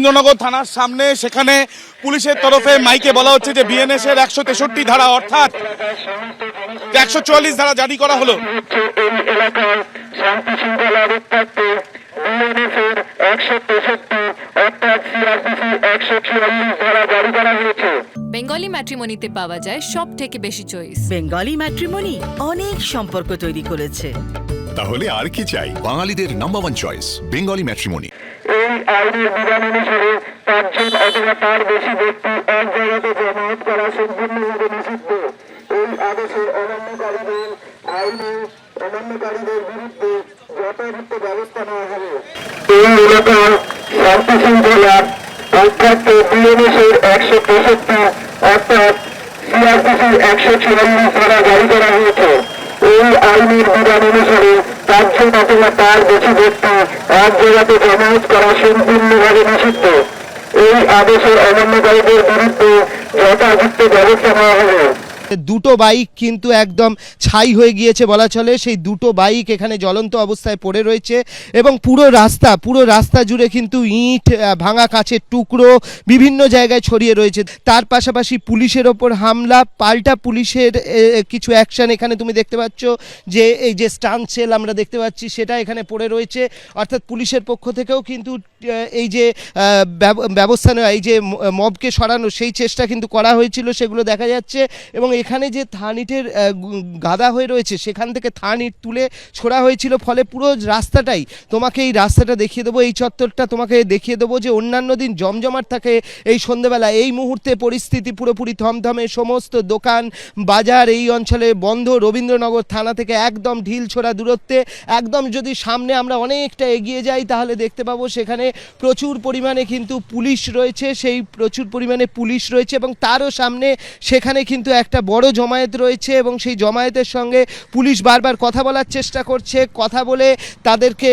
রবীন্দ্রনগর থানার সামনে সেখানে পুলিশের তরফে মাইকে বলা হচ্ছে যে বিএনএস এর একশো তেষট্টি ধারা অর্থাৎ একশো চুয়াল্লিশ ধারা জারি করা হলো। বেঙ্গলি ম্যাট্রিমনিতে পাওয়া যায় সব থেকে বেশি চয়েস বেঙ্গলি ম্যাট্রিমনি অনেক সম্পর্ক তৈরি করেছে। তাহলে আর কি চাই? বাঙালিদের number one choice Bengali matrimony এই আইনের বিধান অনুসারে পাঁচজন অথবা তার বেশি ব্যক্তি এক জায়গাতে জমায়েত করা সম্পূর্ণভাবে নিষিদ্ধ। এই আদেশের অমান্যকারীদের আইনে অমান্যকারীদের বিরুদ্ধে যথাযথ ব্যবস্থা নেওয়া হবে। এই এলাকার শান্তি শৃঙ্খলা রক্ষার্থে বিএনএসের একশো তেষট্টি অর্থাৎ সিআরপিসির একশো চুয়াল্লিশ ধারা জারি করা হয়েছে। এই আইনের বিধান অনুসারে পাঁচজন অথবা তার বেশি ব্যক্তি এক জায়গাতে জমায়েত করা সম্পূর্ণভাবে নিষিদ্ধ। এই আদেশের অমান্যকারীদের বিরুদ্ধে যথাযথ ব্যবস্থা নেওয়া হবে। দুটো বাইক কিন্তু একদম ছাই হয়ে গিয়েছে বলা চলে। সেই দুটো বাইক এখানে জ্বলন্ত অবস্থায় পড়ে রয়েছে এবং পুরো রাস্তা পুরো রাস্তা জুড়ে কিন্তু ইট ভাঙা কাঁচের টুকরো বিভিন্ন জায়গায় ছড়িয়ে রয়েছে। তার পাশাপাশি পুলিশের ওপর হামলা, পাল্টা পুলিশের কিছু অ্যাকশন এখানে তুমি দেখতে পাচ্ছ যে, এই যে স্টান সেল আমরা দেখতে পাচ্ছি, সেটা এখানে পড়ে রয়েছে। অর্থাৎ পুলিশের পক্ষ থেকেও কিন্তু এই যে ব্যব- ব্যবস্থা নেওয়া এই যে মবকে সরানো সেই চেষ্টা কিন্তু করা হয়েছিল সেগুলো দেখা যাচ্ছে। এবং এখানে যে আহ, গু- গাদা হয়ে রয়েছে সেখান থেকে থান ইট তুলে ছোড়া হয়েছিল ফলে পুরো রাস্তাটাই তোমাকে এই রাস্তাটা দেখিয়ে দেবো এই চত্বরটা তোমাকে দেখিয়ে দেবো যে অন্যান্য দিন জমজমাট থাকে এই সন্ধেবেলা। এই মুহূর্তে পরিস্থিতি পুরোপুরি থমথমে সমস্ত দোকান বাজার এই অঞ্চলে বন্ধ। রবীন্দ্রনগর থানা থেকে একদম ঢিল ছোড়া দূরত্বে। একদম যদি সামনে আমরা অনেকটা এগিয়ে যাই তাহলে দেখতে পাবো সেখানে প্রচুর পরিমাণে কিন্তু পুলিশ রয়েছে, সেই প্রচুর পরিমাণে পুলিশ রয়েছে এবং তারও সামনে সেখানে কিন্তু একটা বড় জমায়েত রয়েছে এবং সেই জমায়েতের সঙ্গে পুলিশ বারবার কথা বলার চেষ্টা করছে, কথা বলে তাদেরকে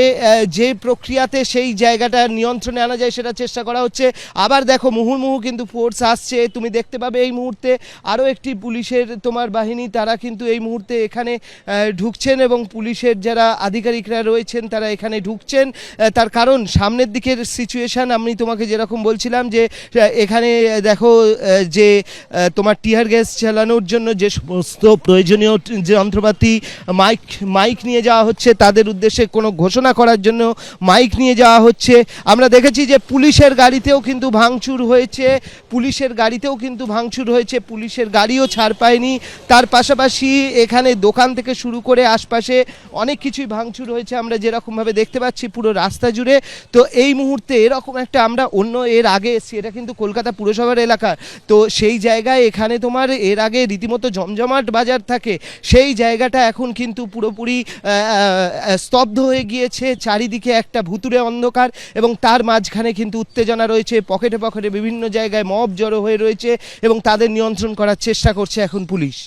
যে প্রক্রিয়াতে সেই জায়গাটা নিয়ন্ত্রণে আনা যায় সেটা চেষ্টা করা হচ্ছে। আবার দেখো মুহুর্মুহু কিন্তু ফোর্স আসছে, তুমি দেখতে পাবে এই মুহূর্তে আরও একটি পুলিশের তোমার বাহিনী, তারা কিন্তু এই মুহূর্তে এখানে ঢুকছেন এবং পুলিশের যারা আধিকারিকরা রয়েছেন তারা এখানে ঢুকছেন। তার কারণ সামনের দিকের সিচুয়েশন আমি তোমাকে যেরকম বলছিলাম যে এখানে দেখো যে তোমার টিয়ার গ্যাস চালানোর জন্য যে সমস্ত প্রয়োজনীয় যন্ত্রপাতি মাইক মাইক নিয়ে যাওয়া হচ্ছে, তাদের উদ্দেশ্যে কোনো ঘোষণা করার জন্য মাইক নিয়ে যাওয়া হচ্ছে। আমরা দেখেছি যে পুলিশের গাড়িতেও কিন্তু ভাঙচুর হয়েছে, পুলিশের গাড়িতেও কিন্তু ভাঙচুর হয়েছে, পুলিশের গাড়িও ছাড় পায়নি। তার পাশাপাশি এখানে দোকান থেকে শুরু করে আশপাশে অনেক কিছুই ভাঙচুর হয়েছে, আমরা যেরকমভাবে দেখতে পাচ্ছি, পুরো রাস্তা জুড়ে। তো এই মুহূর্তে এরকম একটা আমরা অন্য এর আগে এসেছি, এটা কিন্তু কলকাতা পুরসভার এলাকা তো সেই জায়গায় এখানে তোমার এর আগে রীতিমতো জমজমাট বাজার থাকে, সেই জায়গাটা এখন কিন্তু পুরোপুরি স্তব্ধ হয়ে গিয়েছে, চারিদিকে একটা ভুতুরে অন্ধকার এবং তার মাঝখানে কিন্তু উত্তেজনা রয়েছে, পকেটে পকেটে বিভিন্ন জায়গায় মব জড়ো হয়ে রয়েছে এবং তাদের নিয়ন্ত্রণ করার চেষ্টা করছে এখন পুলিশ।